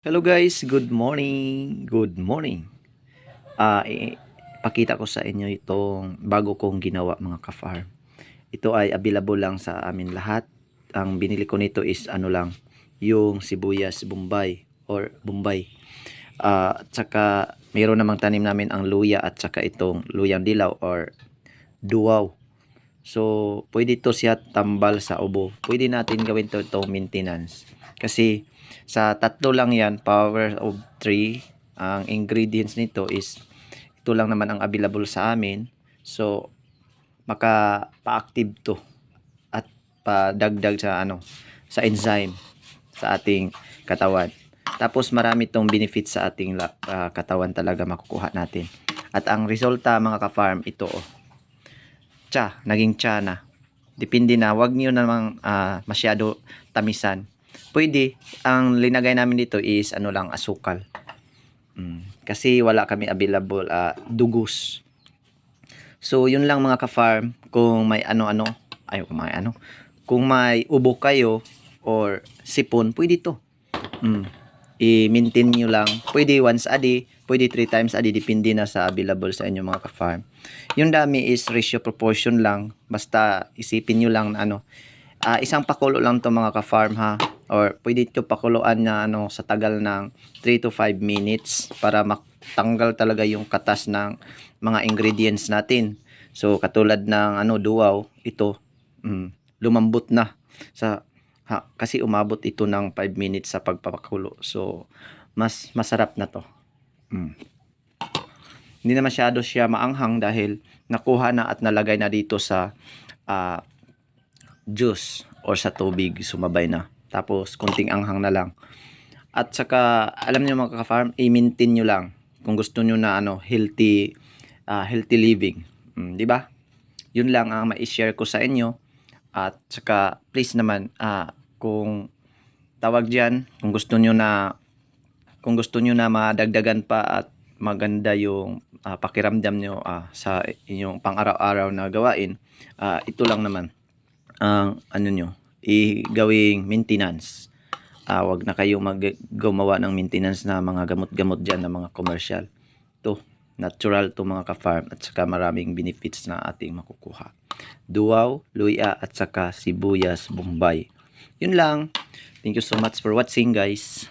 Hello guys, good morning. Good morning. Ah, eh, pakita ko sa inyo itong bago kong ginawa mga ka-farm. Ito ay available lang sa amin lahat. Ang binili ko nito is ano lang, yung sibuyas Bombay or Bombay. Ah, at saka mayroon namang tanim namin ang luya at saka itong luyang dilaw or duwaw. So, pwede to siya tambal sa ubo. Pwede natin gawin to itong maintenance. Kasi sa tatlo lang yan, power of 3, ang ingredients nito is ito lang naman ang available sa amin. So, maka-pa-active to at padagdag sa ano sa enzyme sa ating katawan. Tapos marami tong benefits sa ating ah, katawan talaga makukuha natin. At ang resulta mga ka-farm ito oh. Tsa, naging tsa na. Depende na, wag niyo namang ah, masyado tamisan. Pwede, ang linagay namin dito is ano lang, asukal. Mm, kasi wala kami available ah, dugos. So, yun lang mga ka-farm. Kung may ano-ano, ay kung may ano, kung may ubo kayo or sipon, pwede to. Mm. I-maintain nyo lang. Pwede once a day, pwede three times a day, depende na sa available sa inyo mga ka-farm. Yung dami is ratio proportion lang. Basta isipin nyo lang na ano, ah, isang pakulo lang to mga ka-farm ha. Or pwede ito pakuluan na ano, sa tagal ng 3 to 5 minutes para matanggal talaga yung katas ng mga ingredients natin. So katulad ng ano duwaw, ito mm, lumambot na sa ha, kasi umabot ito ng 5 minutes sa pagpapakulo. So mas masarap na to. Mm. Hindi na masyado siya maanghang dahil nakuha na at nalagay na dito sa ah, juice or sa tubig sumabay na. Tapos kunting anghang na lang. At saka alam niyo mga ka-farm, i-maintain niyo lang kung gusto niyo na ano healthy ah, healthy living. Mm, 'di ba? Yun lang ang ma-share ko sa inyo. At saka please naman ah, kung tawag diyan, kung gusto niyo na kung gusto niyo na madagdagan pa at maganda yung ah, pakiramdam nyo ah, sa inyong pang-araw-araw na gawain, ah, ito lang naman ang ano nyo, i-gawing maintenance. Ah, wag na kayo mag gumawa ng maintenance na mga gamot-gamot dyan na mga commercial. To natural to mga ka-farm at saka maraming benefits na ating makukuha. Duwaw, luya at saka sibuyas, bombay. Yun lang. Thank you so much for watching guys.